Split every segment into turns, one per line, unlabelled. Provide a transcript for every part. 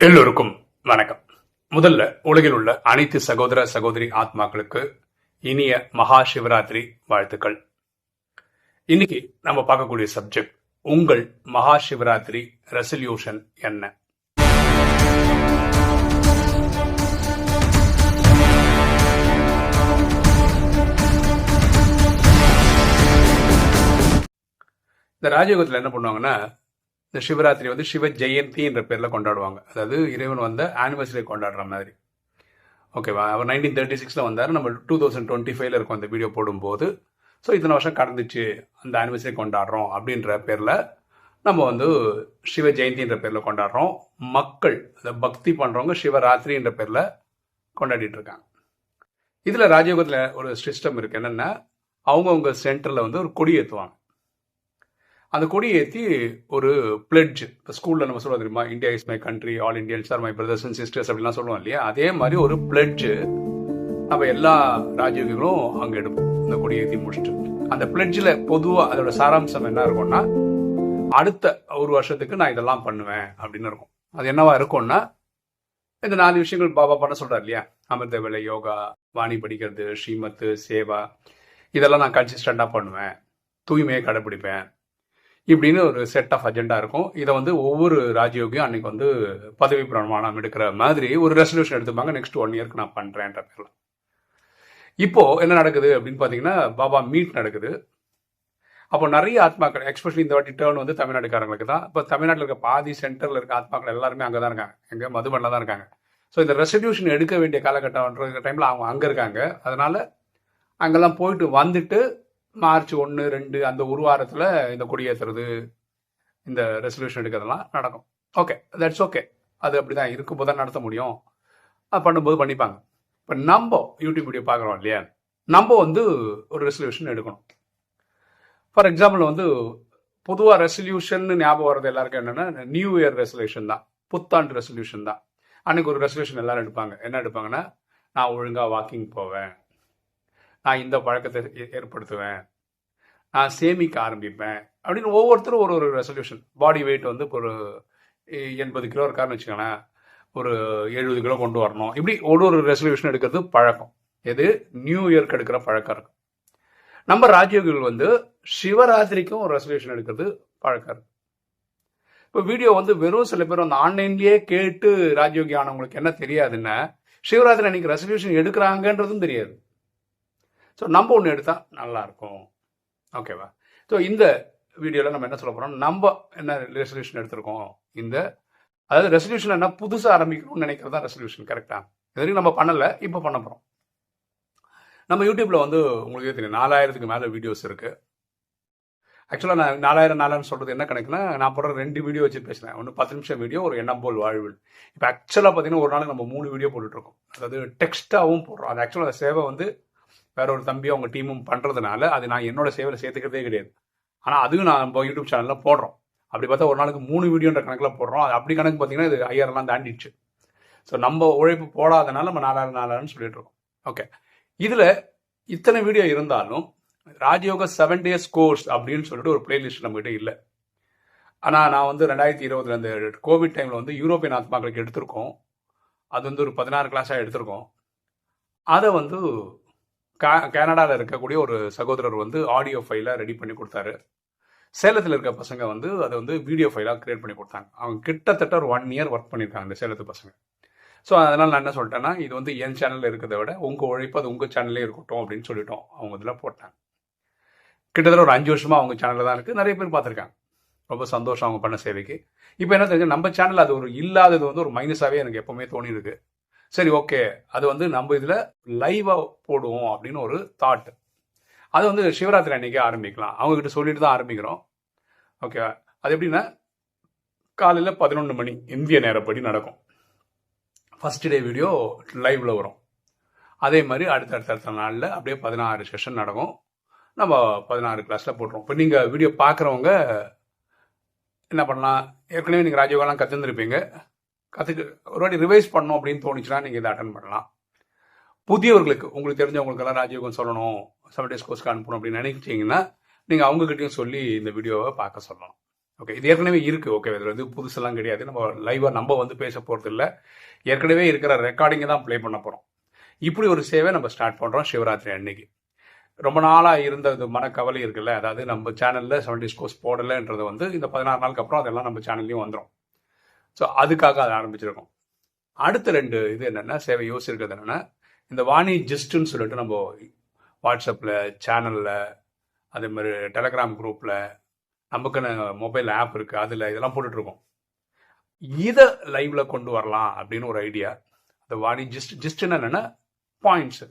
எல்லோருக்கும் வணக்கம். முதல்ல உலகில் உள்ள அனைத்து சகோதர சகோதரி ஆத்மாக்களுக்கு இனிய மகா சிவராத்திரி வாழ்த்துக்கள். இன்னைக்கு நம்ம பார்க்கக்கூடிய சப்ஜெக்ட் உங்கள் மகா சிவராத்திரி ரெசல்யூஷன் என்ன? இந்த ராஜயோகத்தில் என்ன பண்ணுவாங்கன்னா இந்த சிவராத்திரி வந்து சிவ ஜெயந்தி என்ற பேரில் கொண்டாடுவாங்க. அதாவது இறைவன் வந்த ஆனிவர்சரி கொண்டாடுற மாதிரி. ஓகேவா அவர் நைன்டீன் தேர்ட்டி சிக்ஸில் வந்தார். நம்ம டூ தௌசண்ட் டுவெண்ட்டி ஃபைவ்ல இருக்கும் அந்த வீடியோ போடும்போது. ஸோ இத்தனை வருஷம் கடந்துச்சு. அந்த ஆனிவர்சரி கொண்டாடுறோம் அப்படின்ற பேரில் நம்ம வந்து சிவ ஜெயந்தின்ற பேரில் கொண்டாடுறோம். மக்கள் அந்த பக்தி பண்ணுறவங்க சிவராத்திரின்ற பேரில் கொண்டாடிட்டு இருக்காங்க. இதில் ராஜயோகத்தில் ஒரு சிஸ்டம் இருக்குது என்னென்னா அவங்கவுங்க சென்டரில் வந்து ஒரு கொடி ஏற்றுவாங்க அந்த கொடியை ஏற்றி ஒரு பிளட்ஜ் இப்போ ஸ்கூலில் நம்ம சொல்லுவோம் தெரியுமா? India is my country all Indians are my brothers and sisters அப்படிலாம் சொல்லுவோம் இல்லையா? அதே மாதிரி ஒரு பிளட்ஜ் நம்ம எல்லா ராஜயோகிகளும் அங்கே எடுப்போம் அந்த கொடியை ஏற்றி முடிச்சுட்டு. அந்த பிளட்ஜில் பொதுவாக அதோட சாராம்சம் என்ன இருக்கும்னா அடுத்த ஒரு வருஷத்துக்கு நான் இதெல்லாம் பண்ணுவேன் அப்படின்னு இருக்கும். அது என்னவா இருக்கும்னா இந்த நாலு விஷயங்கள் பாபா பண்ண சொல்றாரு இல்லையா? அமிர்த வேலை யோகா வாணி படிக்கிறது ஸ்ரீமத்து சேவா இதெல்லாம் நான் கன்சிஸ்டண்டாக பண்ணுவேன். தூய்மையை கடைப்பிடிப்பேன் இப்படின்னு ஒரு செட் ஆஃப் அஜெண்டா இருக்கும். இதை வந்து ஒவ்வொரு ராஜயோகியும் அன்னைக்கு வந்து பதவி பிரமாணம் எடுக்கிற மாதிரி ஒரு ரெசல்யூஷன் எடுத்துப்பாங்க. நெக்ஸ்ட் ஒன் இயர்க்கு நான் பண்றேன்ற பேர்ல. இப்போ என்ன நடக்குது அப்படின்னு பாத்தீங்கன்னா பாபா மீட் நடக்குது. அப்போ நிறைய ஆத்மாக்கள் எக்ஸ்பெஷலி இந்த வாட்டி டேர்ன் வந்து தமிழ்நாட்டுக்காரங்களுக்கு தான். இப்போ தமிழ்நாட்டில் இருக்க பாதி சென்டரில் இருக்க ஆத்மாக்கள் எல்லாருமே அங்கே தான் இருக்காங்க. எங்கே மதுபனில் தான் இருக்காங்க. ஸோ இந்த ரெசல்யூஷன் எடுக்க வேண்டிய காலகட்டம்ன்ற டைமில் அவங்க அங்கே இருக்காங்க. அதனால அங்கெல்லாம் போயிட்டு வந்துட்டு மார்ச் ஒன்று ரெண்டு அந்த ஒரு வாரத்தில் இந்த கொடியேற்றுறது இந்த ரெசல்யூஷன் எடுக்கிறதெல்லாம் நடக்கும். ஓகே தட்ஸ் ஓகே அது அப்படி தான் இருக்கும்போது தான் நடத்த முடியும். அது பண்ணும்போது பண்ணிப்பாங்க. இப்போ நம்ம யூடியூப் வீடியோ பார்க்குறோம் இல்லையா? நம்ம வந்து ஒரு ரெசல்யூஷன் எடுக்கணும். ஃபார் எக்ஸாம்பிள் வந்து பொதுவாக ரெசல்யூஷன் ஞாபகம் வர்றது எல்லாருக்கும் என்னென்னா நியூ இயர் ரெசல்யூஷன் தான். புத்தாண்டு ரெசல்யூஷன் தான். அன்னைக்கு ஒரு ரெசல்யூஷன் எல்லாரும் எடுப்பாங்க. என்ன எடுப்பாங்கன்னா நான் ஒழுங்காக வாக்கிங் போவேன். நான் இந்த பழக்கத்தை ஏ- ஏற்படுத்துவேன். நான் சேமிக்க ஆரம்பிப்பேன். அப்படின்னு ஒவ்வொருத்தரும் ஒரு ஒரு ரெசல்யூஷன் பாடி வெயிட் வந்து ஒரு எண்பது கிலோ இருக்காருன்னு வச்சுக்கோங்களேன். ஒரு எழுபது கிலோ கொண்டு வரணும். இப்படி ஒரு ஒரு ரெசல்யூஷன் எடுக்கிறது பழக்கம். எது? நியூ இயர்க்கு எடுக்கிற பழக்கம் இருக்கும் நம்ம ராஜயோகிகள் வந்து சிவராத்திரிக்கும் ஒரு ரெசல்யூஷன் எடுக்கிறது பழக்கம் இருக்கு. இப்போ வீடியோ வந்து வெறும் சில பேர் வந்து ஆன்லைன்லேயே கேட்டு ராஜயோகி ஆனவங்களுக்கு என்ன தெரியாதுன்னா சிவராத்திரி அன்னைக்கு ரெசல்யூஷன் எடுக்கிறாங்கன்றதும் தெரியாது. ஸோ நம்ம ஒன்று எடுத்தால் நல்லாயிருக்கும் ஓகேவா ஸோ இந்த வீடியோவில் நம்ம என்ன சொல்ல போகிறோம் நம்ம என்ன ரெசல்யூஷன் எடுத்திருக்கோம்? இந்த அதாவது ரெசல்யூஷன் என்ன புதுசாக ஆரம்பிக்கணும்னு நினைக்கிறது தான் ரெசல்யூஷன் கரெக்டாக இது வரைக்கும் நம்ம பண்ணலை இப்போ பண்ண போகிறோம் நம்ம யூடியூப்பில் வந்து உங்களுக்கு தெரியும் நாலாயிரத்துக்கு மேலே வீடியோஸ் இருக்குது ஆக்சுவலாக நான் நாலாயிரம் நாலாயிரம் சொல்கிறது என்ன கணக்குன்னா நான் போடுற ரெண்டு வீடியோ வச்சு பேசுகிறேன் ஒன்று பத்து நிமிஷம் வீடியோ ஒரு எண்ணம் போல் வாழ்வில் இப்போ ஆக்சுவலாக பார்த்தீங்கன்னா ஒரு நாளைக்கு நம்ம மூணு வீடியோ போட்டுட்ருக்கோம் அதாவது டெக்ஸ்ட்டாகவும் போடுறோம். அது ஆக்சுவலாக சேவை வந்து வேற ஒரு தம்பி அவங்க டீமும் பண்ணுறதுனால அது நான் என்னோட சேவையில் சேர்த்துக்கிறதே கிடையாது. ஆனால் அதுவும் நான் நம்ம யூடியூப் சேனலில் போடுறோம். அப்படி பார்த்தா ஒரு நாளுக்கு மூணு வீடியோன்ற கணக்கில் போடுறோம். அது அப்படி கணக்கு பார்த்தீங்கன்னா இது ஐயாயிரம்லாம் தாண்டிடுச்சு. ஸோ நம்ம உழைப்பு போடாதனால நம்ம நாலாயிரம் நாலாயிரம்னு சொல்லிட்டு இருக்கோம். ஓகே இதில் இத்தனை வீடியோ இருந்தாலும் ராஜயோக செவன் டேஸ் கோர்ஸ் அப்படின்னு சொல்லிட்டு ஒரு பிளேலிஸ்ட் நம்மகிட்ட இல்லை. ஆனால் நான் வந்து ரெண்டாயிரத்தி இருபதுல அந்த கோவிட் டைமில் வந்து யூரோப்பியன் ஆத்மாக்களுக்கு எடுத்திருக்கோம். அது வந்து ஒரு பதினாறு கிளாஸாக எடுத்திருக்கோம். அதை வந்து கனடாவில் இருக்கக்கூடிய ஒரு சகோதரர் வந்து ஆடியோ ஃபைலை ரெடி பண்ணி கொடுத்தாரு. சேலத்தில் இருக்க பசங்க வந்து அதை வந்து வீடியோ ஃபைலாக க்ரியேட் பண்ணி கொடுத்தாங்க. அவங்க கிட்டத்தட்ட ஒரு ஒன் இயர் ஒர்க் பண்ணியிருக்காங்க இந்த சேலத்து பசங்க. ஸோ அதனால் நான் என்ன சொல்லிட்டேன்னா இது வந்து என் சேனலில் இருக்கிறத விட உங்கள் உழைப்பு அது உங்கள் சேனல்லே இருக்கட்டும் அப்படின்னு சொல்லிட்டோம். அவங்க இதில் போட்டாங்க. கிட்டத்தட்ட ஒரு அஞ்சு வருஷமாக அவங்க சேனலில் தான் இருக்குது நிறைய பேர் பார்த்துருக்காங்க. ரொம்ப சந்தோஷம் அவங்க பண்ண சேவைக்கு. இப்போ என்ன தெரிஞ்சு நம்ம சேனல் அது ஒரு இல்லாதது வந்து ஒரு மைனஸாகவே எனக்கு எப்போவுமே தோணியிருக்கு. சரி ஓகே. அது வந்து நம்ம இதில் லைவாக போடுவோம் அப்படின்னு ஒரு தாட் அது வந்து சிவராத்திரி அன்னைக்கே ஆரம்பிக்கலாம். அவங்கக்கிட்ட சொல்லிட்டு தான் ஆரம்பிக்கிறோம். ஓகே அது எப்படின்னா காலையில் பதினொன்று மணி இந்திய நேரப்படி நடக்கும். ஃபஸ்ட் டே வீடியோ லைவில் வரும். அதே மாதிரி அடுத்த அடுத்த அடுத்த நாளில் அப்படியே பதினாறு செஷன் நடக்கும். நம்ம பதினாறு கிளாஸில் போட்டுருவோம். இப்போ நீங்கள் வீடியோ பார்க்குறவங்க என்ன பண்ணலாம்? ஏற்கனவே நீங்கள் ராஜயோகாலாம் கற்றுந்துருப்பீங்க கற்றுக்கு ஒரு வாட்டி ரிவைஸ் பண்ணோம் அப்படின்னு தோணுச்சுன்னா நீங்கள் இதை அட்டன் பண்ணலாம். புதியவர்களுக்கு உங்களுக்கு தெரிஞ்சவங்களுக்கெல்லாம் ராஜயோகம் சொல்லணும் செவன் டேஸ் கோர்ஸ்க்கு அனுப்பணும் அப்படின்னு நினைச்சிங்கன்னா நீங்கள் அவங்கக்கிட்டையும் சொல்லி இந்த வீடியோவை பார்க்க சொல்லலாம். ஓகே இது ஏற்கனவே இருக்குது ஓகே இதில் வந்து புதுசெல்லாம் கிடையாது. நம்ம லைவாக நம்ம வந்து பேச போகிறது இல்லை ஏற்கனவே இருக்கிற ரெக்கார்டிங்கை தான் ப்ளே பண்ண போகிறோம் இப்படி ஒரு சேவை நம்ம ஸ்டார்ட் பண்ணுறோம் சிவராத்திரி அன்னைக்கு. ரொம்ப நாளாக இருந்த இது மனக்கவலை இருக்குல்ல அதாவது நம்ம சேனலில் செவன்டி ஸ்கோர்ஸ் போடலைன்றது வந்து இந்த பதினாறு நாளுக்கு அப்புறம் அதெல்லாம் நம்ம சேனல்லையும் வந்துடும் ஸோ அதுக்காக அதை ஆரம்பிச்சிருக்கோம். அடுத்த ரெண்டு இது என்னென்னா சேவை யோசிச்சிருக்கிறது என்னென்னா இந்த வாணி ஜிஸ்ட்டுன்னு சொல்லிட்டு நம்ம வாட்ஸ்அப்பில் சேனலில் அதே மாதிரி டெலகிராம் குரூப்பில் நமக்குன்னு மொபைல் ஆப் இருக்குது அதில் இதெல்லாம் போட்டுட்ருக்கோம். இதை லைவில் கொண்டு வரலாம் அப்படின்னு ஒரு ஐடியா அந்த வாணி ஜிஸ்ட் ஜிஸ்ட்னு என்னென்னா பாயிண்ட்ஸு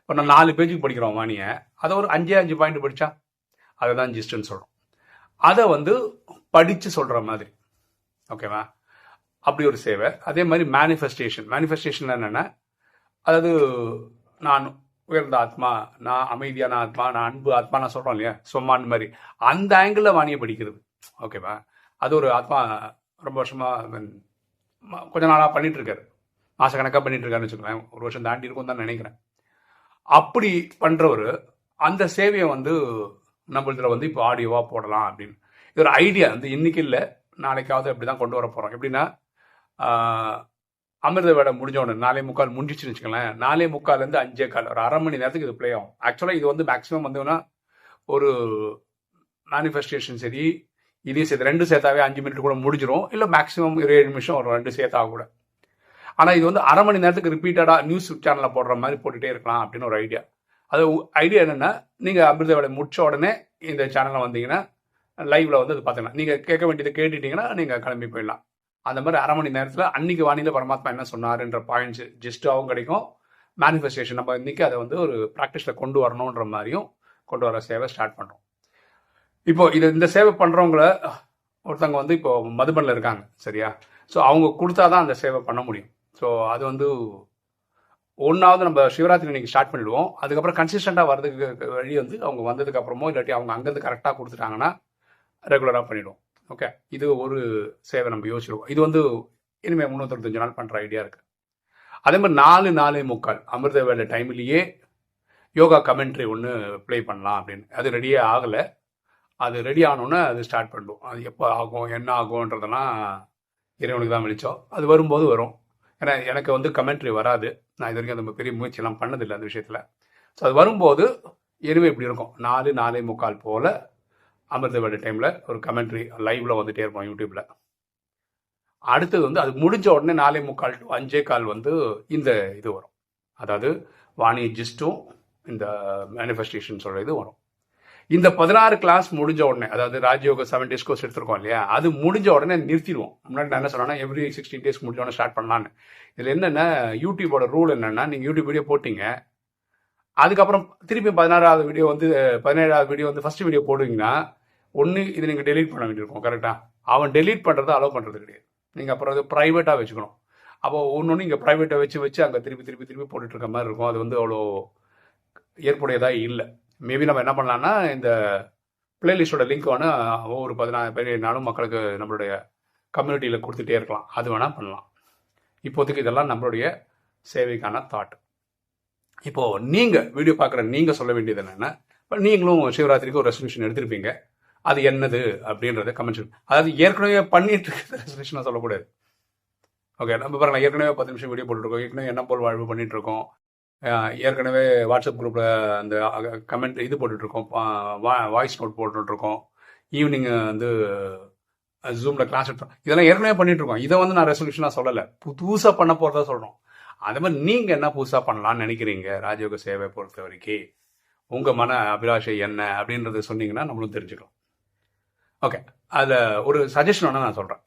இப்போ நான் நாலு பேஜுக்கு படிக்கிறோம் வாணியை. அதை ஒரு அஞ்சே அஞ்சு பாயிண்ட் படித்தா அதை தான் ஜிஸ்ட்னு சொல்கிறோம் அதை வந்து படித்து சொல்கிற மாதிரி. ஓகேவா? அப்படி ஒரு சேவை. அதே மாதிரி மேனிஃபெஸ்டேஷன் மேனிஃபெஸ்டேஷன் என்னென்னா அதாவது நான் உயர்ந்த ஆத்மா நான் அமைதியான ஆத்மா நான் அன்பு ஆத்மா நான் சொல்கிறோம் இல்லையா? சொம்மான் மாதிரி. அந்த ஆங்கிளில் வாணியை படிக்கிறது. ஓகேவா அது ஒரு ஆத்மா ரொம்ப வருஷமாக கொஞ்ச நாளாக பண்ணிகிட்ருக்காரு இருக்காரு. மாசக்கணக்காக பண்ணிட்டு இருக்காருன்னு வச்சுக்கோங்களேன். ஒரு வருஷம் தாண்டி இருக்கும் தான் நினைக்கிறேன். அப்படி பண்ணுறவர் அந்த சேவையை வந்து நம்மளதுல வந்து இப்போ ஆடியோவாக போடலாம் அப்படின்னு. இது ஒரு ஐடியா வந்து இன்னைக்கு இல்லை நாளைக்காவது அப்படி தான் கொண்டு வர போகிறோம் எப்படின்னா அமிர்த வேடம் முடிஞ்ச உடனே நாலே முக்கால் முடிஞ்சிச்சுன்னு வச்சுக்கோங்களேன். நாலே முக்கால்லேருந்து அஞ்சே கால் ஒரு அரை மணி நேரத்துக்கு இது ப்ளே ஆகும். ஆக்சுவலாக இது வந்து மேக்ஸிமம் வந்தோன்னா ஒரு மேனிஃபெஸ்டேஷன் சரி இதையும் சேர்த்து ரெண்டு சேர்த்தாவே அஞ்சு மினிட் கூட முடிஞ்சிடும் இல்லை மேக்ஸிமம் ஒரு ஏழு நிமிஷம் ஒரு ரெண்டு சேர்த்தா கூட. ஆனால் இது வந்து அரை மணி நேரத்துக்கு ரிப்பீட்டடாக நியூஸ் சேனலில் போடுற மாதிரி போட்டுகிட்டே இருக்கலாம் அப்படின்னு ஒரு ஐடியா அது ஐடியா என்னென்னா நீங்கள் அமிர்த வேலை முடிச்ச உடனே இந்த சேனலில் வந்தீங்கன்னா லைவில் வந்து அது பார்த்துக்கலாம் நீங்கள் கேட்க வேண்டியதை கேட்டுட்டீங்கன்னா நீங்கள் கிளம்பி போயிடலாம். அந்த மாதிரி அரை மணி நேரத்தில் அன்னைக்கு வானிலை பரமாத்மா என்ன சொன்னாருன்ற பாயிண்ட்ஸ் ஜிஸ்டாகவும் கிடைக்கும். மேனிஃபெஸ்டேஷன் நம்ம இன்னைக்கு அதை வந்து ஒரு ப்ராக்டிஸில் கொண்டு வரணுன்ற மாதிரியும் கொண்டு வர சேவை ஸ்டார்ட் பண்ணுறோம் இப்போ இது இந்த சேவை பண்ணுறவங்கள ஒருத்தவங்க வந்து இப்போ மதுபனில் இருக்காங்க சரியா? ஸோ அவங்க கொடுத்தா தான் அந்த சேவை பண்ண முடியும். ஸோ அது வந்து ஒன்றாவது நம்ம சிவராத்திரி இன்னைக்கு ஸ்டார்ட் பண்ணிடுவோம். அதுக்கப்புறம் கன்சிஸ்டண்ட்டாக வர்றதுக்கு வழி வந்து அவங்க வந்ததுக்கு அப்புறமோ இல்லாட்டி அவங்க அங்கேருந்து கரெக்டாக கொடுத்துட்டாங்கன்னா ரெகுலராக பண்ணிவிடுவோம் ஓகே இது ஒரு சேவை நம்ம யோசிச்சிருக்கோம். இது வந்து இனிமேல் முந்நூற்றஞ்சு நாள் பண்ணுற ஐடியா இருக்கு. அதே மாதிரி நாலு நாலே முக்கால் அமிர்த வேலை டைம்லேயே யோகா கமெண்ட்ரி ஒன்று ப்ளே பண்ணலாம் அப்படின்னு. அது ரெடியே ஆகலை. அது ரெடி ஆனோன்னே அது ஸ்டார்ட் பண்ணுவோம் அது எப்போ ஆகும் என்ன ஆகும்ன்றதெல்லாம் இறைவனுக்கு தான் வெளிச்சம். அது வரும்போது வரும். ஏன்னா எனக்கு வந்து கமெண்ட்ரி வராது. நான் இது வரைக்கும் அந்த பெரிய முயற்சியெல்லாம் பண்ணதில்லை அந்த விஷயத்தில். ஸோ அது வரும்போது எருமை இப்படி இருக்கும். நாலு நாலே முக்கால் போல் அமிர்த வேலை டைமில் ஒரு கமெண்ட்ரி லைவில் வந்துட்டே இருப்போம் யூடியூப்பில் அடுத்தது வந்து அது முடிஞ்ச உடனே நாலே முக்கால் டு அஞ்சே கால் வந்து இந்த இது வரும். அதாவது வாணி ஜிஸ்டும் இந்த மேனிஃபெஸ்டேஷன் சொல்கிற இது வரும். இந்த பதினாறு கிளாஸ் முடிஞ்ச உடனே அதாவது ராஜயோக செவன் டேஸ் கோர்ஸ் எடுத்திருக்கோம் இல்லையா? அது முடிஞ்ச உடனே நிறுத்திடுவோம். முன்னாடி நான் என்ன சொன்னேன்னா எவ்ரி சிக்ஸ்டீன் டேஸ் முடிஞ்ச உடனே ஸ்டார்ட் பண்ணலான்னு இதில் என்னென்ன யூடியூபோட ரூல் என்னென்னா நீங்கள் யூடியூப் வீடியோ போட்டிங்க. அதுக்கப்புறம் திருப்பி பதினாறாவது வீடியோ வந்து பதினேழாவது வீடியோ வந்து ஃபர்ஸ்ட் வீடியோ போடுவீங்கன்னா ஒன்று இது நீங்கள் டெலீட் பண்ண வேண்டியிருக்கும் கரெக்டாக அவன் டெலீட் பண்ணுறதை அலோவ் பண்ணுறது கிடையாது. நீங்கள் அப்புறம் அது ப்ரைவேட்டாக வச்சுக்கணும். அப்போ ஒன்று ஒன்று இங்கே ப்ரைவேட்டை வச்சு வச்சு அங்கே திருப்பி திருப்பி திருப்பி போட்டுட்டு இருக்க மாதிரி இருக்கும். அது வந்து அவ்வளோ ஏற்புடையதாக இல்லை. மேபி நம்ம என்ன பண்ணலான்னா இந்த பிளேலிஸ்டோட லிங்க் வேணால் ஒவ்வொரு பதினாறு பதினேழு நாளும் மக்களுக்கு நம்மளுடைய கம்யூனிட்டியில் கொடுத்துட்டே இருக்கலாம். அது வேணால் பண்ணலாம். இப்போதைக்கு இதெல்லாம் நம்மளுடைய சேவைக்கான தாட் இப்போ நீங்கள் வீடியோ பார்க்குற நீங்கள் சொல்ல வேண்டியது என்னென்னா இப்போ நீங்களும் சிவராத்திரிக்கு ஒரு ரெசல்யூஷன் எடுத்திருப்பீங்க. அது என்னது அப்படின்றத கமெண்ட் அதாவது ஏற்கனவே பண்ணிட்டு இருக்கிற ரெசல்யூஷனாக சொல்லக்கூடாது. ஓகே நம்ம பாருங்களா ஏற்கனவே பத்து நிமிஷம் வீடியோ போட்டுருக்கோம். ஏற்கனவே என்ன போல் வாழ்வு பண்ணிட்டு இருக்கோம் ஏற்கனவே வாட்ஸ்அப் குரூப்பில் அந்த கமெண்ட் இது போட்டுட்ருக்கோம் வாய்ஸ் நோட் போட்டுட்ருக்கோம் ஈவினிங் வந்து ஜூமில் கிளாஸ் எடுத்தோம் இதெல்லாம் ஏற்கனவே பண்ணிட்டு இருக்கோம் இதை வந்து நான் ரெசல்யூஷனாக சொல்லலை. புதுசாக பண்ண போகிறதா சொல்கிறோம் அதே மாதிரி நீங்கள் என்ன புதுசாக பண்ணலான்னு நினைக்கிறீங்க ராஜயோக சேவை பொறுத்த வரைக்கும் உங்கள் மன அபிலாஷை என்ன அப்படின்றத சொன்னீங்கன்னா நம்மளும் தெரிஞ்சுக்கலாம். ஓகே அதில் ஒரு சஜஷன் வேணால் நான் சொல்கிறேன்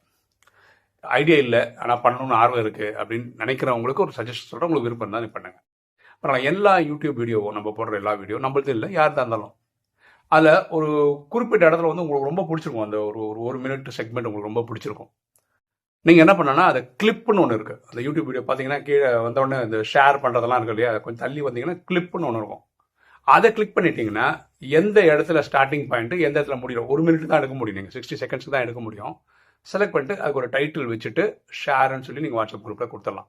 ஐடியா இல்லை ஆனால் பண்ணணும்னு ஆர்வம் இருக்குது அப்படின்னு நினைக்கிறவங்களுக்கு ஒரு சஜஷன் சொல்கிறேன் உங்களுக்கு விருப்பம் தான் பண்ணுங்க. அப்புறம் எல்லா யூடியூப் வீடியோவும் நம்ம போடுற எல்லா வீடியோ நம்மளுது இல்லை யார் தான் இருந்தாலும். அதில் ஒரு குறிப்பிட்ட இடத்துல வந்து உங்களுக்கு ரொம்ப பிடிச்சிருக்கும். அந்த ஒரு ஒரு ஒரு மினிட் செக்மெண்ட் உங்களுக்கு ரொம்ப பிடிச்சிருக்கும். நீங்கள் என்ன பண்ணனா அதை கிளிப்புன்னு ஒன்று இருக்குது அந்த யூடியூப் வீடியோ பார்த்தீங்கன்னா கீழே வந்த இந்த ஷேர் பண்ணுறதெல்லாம் இருக்கு இல்லையா? கொஞ்சம் தள்ளி வந்தீங்கன்னா கிளிப்புன்னு ஒன்று இருக்கும். அதை கிளிக் பண்ணிட்டீங்கன்னா எந்த இடத்துல ஸ்டார்டிங் பாயிண்ட் எந்த இடத்துல முடியும் ஒரு மினிட் தான் எடுக்க முடியும். நீங்கள் சிக்ஸ்டி செகண்ட்ஸ் தான் எடுக்க முடியும். செலக்ட் பண்ணிட்டு அதுக்கு ஒரு டைட்டில் வச்சுட்டு ஷேர்னு சொல்லி நீங்கள் வாட்ஸ்அப் குரூப்பில் கொடுத்துடலாம்.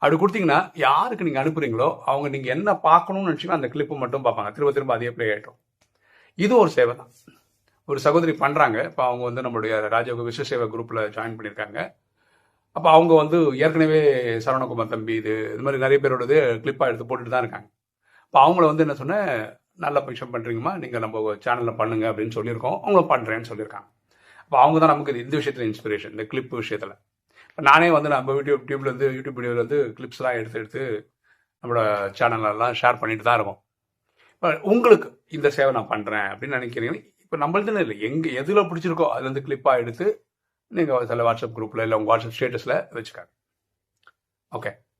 அப்படி கொடுத்தீங்கன்னா யாருக்கு நீங்கள் அனுப்புறீங்களோ அவங்க நீங்கள் என்ன பார்க்கணும்னு நினச்சிங்கன்னா அந்த கிளிப்பு மட்டும் பார்ப்பாங்க. திரும்ப திரும்ப அதே ப்ளே ஆகிட்டோம் இது ஒரு சேவை தான். ஒரு சகோதரி பண்ணுறாங்க இப்போ அவங்க வந்து நம்மளுடைய ராஜயோக விஸ்வ சேவை குரூப்பில் ஜாயின் பண்ணியிருக்காங்க. அப்போ அவங்க வந்து ஏற்கனவே சரவணகுமார் தம்பி இது இது மாதிரி நிறைய பேரோடது கிளிப்பாக எடுத்து போட்டுட்டு தான் இருக்காங்க. இப்போ அவங்கள வந்து என்ன சொன்னேன் நல்ல விஷயம் பண்ணுறீங்கம்மா நீங்கள் நம்ம சேனலில் பண்ணுங்க அப்படின்னு சொல்லியிருக்கோம். அவங்களும் பண்ணுறேன்னு சொல்லியிருக்காங்க. அப்போ அவங்க தான் நமக்கு இந்த விஷயத்தில் இன்ஸ்பிரேஷன் இந்த கிளிப் விஷயத்தில். இப்போ நானே வந்து நம்ம யூடியூப் டியூப்லேருந்து யூடியூப் வீடியோவில் வந்து கிளிப்ஸ்லாம் எடுத்து எடுத்து நம்மளோட சேனலெல்லாம் ஷேர் பண்ணிட்டு தான் இருக்கோம். இப்போ உங்களுக்கு இந்த சேவை நான் பண்ணுறேன் அப்படின்னு நினைக்கிறீங்க இப்போ நம்மள்துன்னு இல்லை. எங்கே எதில் பிடிச்சிருக்கோ அதுலேருந்து கிளிப்பாக எடுத்து நீங்கள் சில வாட்ஸ்அப் குரூப்பில் இல்லை உங்கள் வாட்ஸ்அப் ஸ்டேட்டஸில் வச்சுக்காங்க. ஓகே